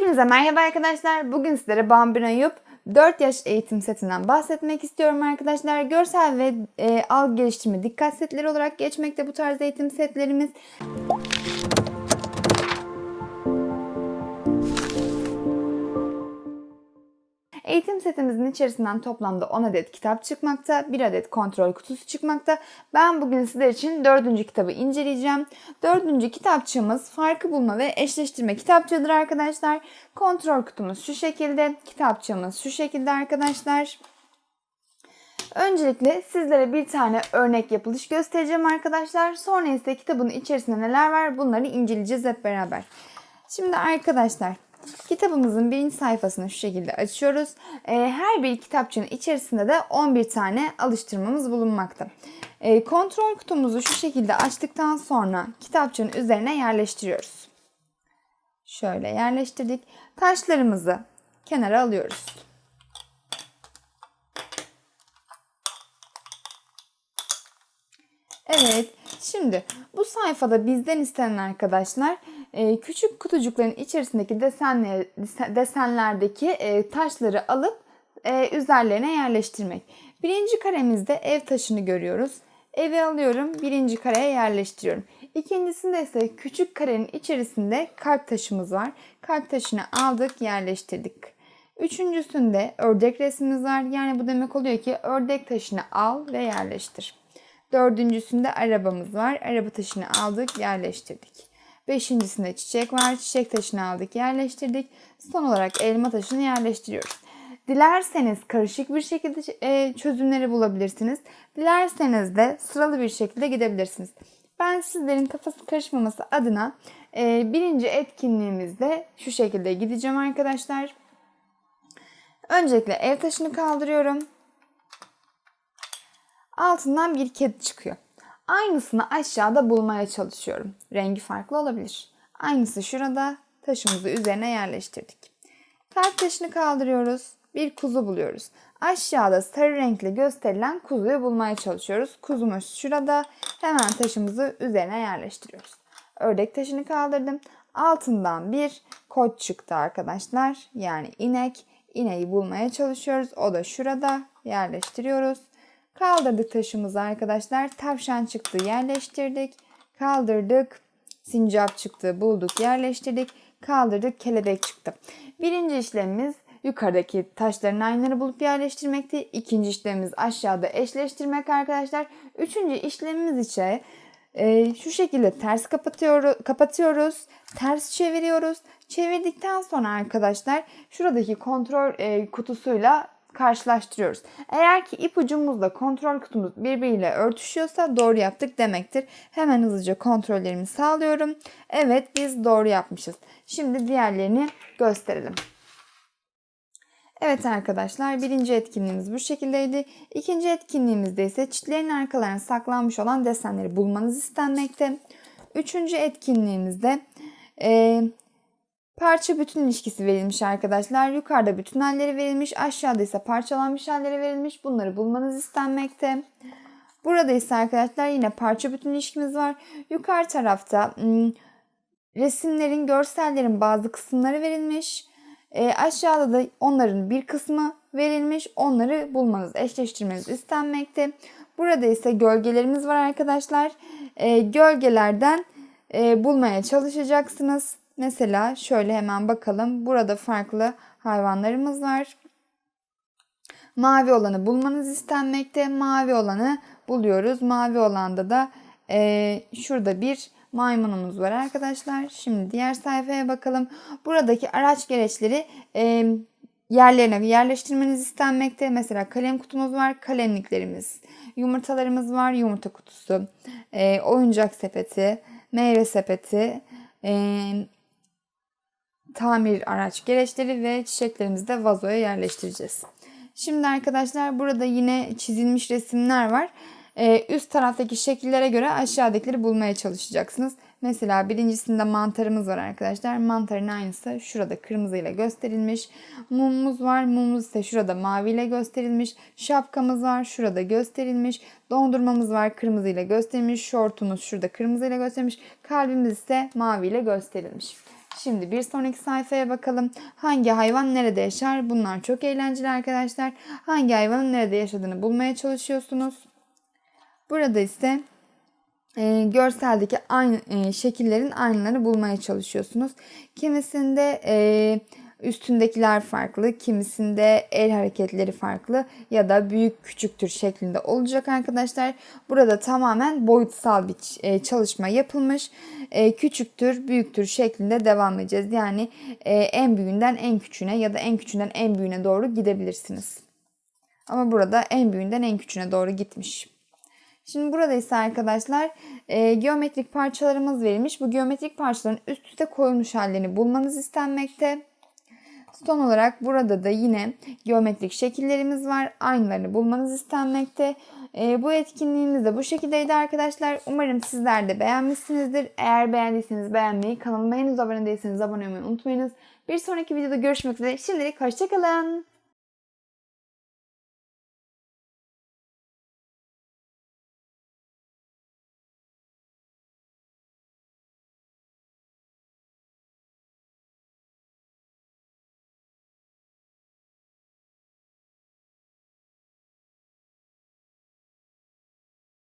Hepinize merhaba arkadaşlar. Bugün sizlere Bambino Yup 4 yaş eğitim setinden bahsetmek istiyorum arkadaşlar. Görsel ve e, algı geliştirme dikkat setleri olarak geçmekte bu tarz eğitim setlerimiz. Eğitim setimizin içerisinden toplamda 10 adet kitap çıkmakta, 1 adet kontrol kutusu çıkmakta. Ben bugün sizler için 4. kitabı inceleyeceğim. 4. kitapçığımız farkı bulma ve eşleştirme kitapçığıdır arkadaşlar. Kontrol kutumuz şu şekilde, kitapçığımız şu şekilde arkadaşlar. Öncelikle sizlere bir tane örnek yapılış göstereceğim arkadaşlar. Sonra ise kitabın içerisinde neler var bunları inceleyeceğiz hep beraber. Şimdi arkadaşlar Kitabımızın birinci sayfasını şu şekilde açıyoruz. Ee, her bir kitapçının içerisinde de 11 tane alıştırmamız bulunmakta. Ee, kontrol kutumuzu şu şekilde açtıktan sonra kitapçının üzerine yerleştiriyoruz. Şöyle yerleştirdik. Taşlarımızı kenara alıyoruz. Evet, şimdi bu sayfada bizden istenen arkadaşlar e, küçük kutucukların içerisindeki desenler, desenlerdeki e, taşları alıp e, üzerlerine yerleştirmek. Birinci karemizde ev taşını görüyoruz. Evi alıyorum, birinci kareye yerleştiriyorum. İkincisinde ise küçük karenin içerisinde kalp taşımız var. Kalp taşını aldık, yerleştirdik. Üçüncüsünde ördek resmimiz var. Yani bu demek oluyor ki ördek taşını al ve yerleştir. Dördüncüsünde arabamız var. Araba taşını aldık, yerleştirdik. Beşincisinde çiçek var. Çiçek taşını aldık, yerleştirdik. Son olarak elma taşını yerleştiriyoruz. Dilerseniz karışık bir şekilde e, çözümleri bulabilirsiniz. Dilerseniz de sıralı bir şekilde gidebilirsiniz. Ben sizlerin kafası karışmaması adına e, birinci etkinliğimizde şu şekilde gideceğim arkadaşlar. Öncelikle ev taşını kaldırıyorum. Altından bir kedi çıkıyor. Aynısını aşağıda bulmaya çalışıyorum. Rengi farklı olabilir. Aynısı şurada. Taşımızı üzerine yerleştirdik. Kalp taşını kaldırıyoruz. Bir kuzu buluyoruz. Aşağıda sarı renkli gösterilen kuzuyu bulmaya çalışıyoruz. Kuzumuz şurada. Hemen taşımızı üzerine yerleştiriyoruz. Ördek taşını kaldırdım. Altından bir koç çıktı arkadaşlar. Yani inek. İneği bulmaya çalışıyoruz. O da şurada. Yerleştiriyoruz. Kaldırdık taşımızı arkadaşlar. Tavşan çıktı yerleştirdik. Kaldırdık. Sincap çıktı bulduk yerleştirdik. Kaldırdık kelebek çıktı. Birinci işlemimiz yukarıdaki taşların aynıları bulup yerleştirmekti. İkinci işlemimiz aşağıda eşleştirmek arkadaşlar. Üçüncü işlemimiz ise e, şu şekilde ters kapatıyoruz, kapatıyoruz, ters çeviriyoruz. Çevirdikten sonra arkadaşlar şuradaki kontrol e, kutusuyla karşılaştırıyoruz. Eğer ki ipucumuzla kontrol kutumuz birbiriyle örtüşüyorsa doğru yaptık demektir. Hemen hızlıca kontrollerimi sağlıyorum. Evet biz doğru yapmışız. Şimdi diğerlerini gösterelim. Evet arkadaşlar birinci etkinliğimiz bu şekildeydi. İkinci etkinliğimizde ise çitlerin arkalarına saklanmış olan desenleri bulmanız istenmekte. Üçüncü etkinliğimizde e, Parça bütün ilişkisi verilmiş arkadaşlar. Yukarıda bütün halleri verilmiş. Aşağıda ise parçalanmış halleri verilmiş. Bunları bulmanız istenmekte. Burada ise arkadaşlar yine parça bütün ilişkimiz var. Yukarı tarafta hmm, resimlerin, görsellerin bazı kısımları verilmiş. E, aşağıda da onların bir kısmı verilmiş. Onları bulmanız, eşleştirmeniz istenmekte. Burada ise gölgelerimiz var arkadaşlar. E, gölgelerden e, bulmaya çalışacaksınız. Mesela şöyle hemen bakalım. Burada farklı hayvanlarımız var. Mavi olanı bulmanız istenmekte. Mavi olanı buluyoruz. Mavi olanda da e, şurada bir maymunumuz var arkadaşlar. Şimdi diğer sayfaya bakalım. Buradaki araç gereçleri e, yerlerine yerleştirmeniz istenmekte. Mesela kalem kutumuz var. Kalemliklerimiz. Yumurtalarımız var. Yumurta kutusu. E, oyuncak sepeti. Meyve sepeti. E, tamir araç gereçleri ve çiçeklerimizi de vazoya yerleştireceğiz. Şimdi arkadaşlar burada yine çizilmiş resimler var. Ee, üst taraftaki şekillere göre aşağıdakileri bulmaya çalışacaksınız. Mesela birincisinde mantarımız var arkadaşlar. Mantarın aynısı şurada kırmızı ile gösterilmiş. Mumumuz var. Mumumuz ise şurada mavi ile gösterilmiş. Şapkamız var. Şurada gösterilmiş. Dondurmamız var. Kırmızı ile gösterilmiş. Şortumuz şurada kırmızı ile gösterilmiş. Kalbimiz ise mavi ile gösterilmiş. Şimdi bir sonraki sayfaya bakalım. Hangi hayvan nerede yaşar? Bunlar çok eğlenceli arkadaşlar. Hangi hayvanın nerede yaşadığını bulmaya çalışıyorsunuz. Burada ise e, görseldeki aynı e, şekillerin aynılarını bulmaya çalışıyorsunuz. Kimisinde e, üstündekiler farklı, kimisinde el hareketleri farklı ya da büyük küçüktür şeklinde olacak arkadaşlar. Burada tamamen boyutsal bir e, çalışma yapılmış. E, küçüktür, büyüktür şeklinde devam edeceğiz. Yani e, en büyüğünden en küçüğüne ya da en küçüğünden en büyüğüne doğru gidebilirsiniz. Ama burada en büyüğünden en küçüğüne doğru gitmiş. Şimdi burada ise arkadaşlar e, geometrik parçalarımız verilmiş. Bu geometrik parçaların üst üste koyulmuş hallerini bulmanız istenmekte. Son olarak burada da yine geometrik şekillerimiz var. Aynılarını bulmanız istenmekte. E, bu etkinliğimiz de bu şekildeydi arkadaşlar. Umarım sizler de beğenmişsinizdir. Eğer beğendiyseniz beğenmeyi, kanalıma henüz abone değilseniz abone olmayı unutmayınız. Bir sonraki videoda görüşmek üzere. Şimdilik hoşçakalın.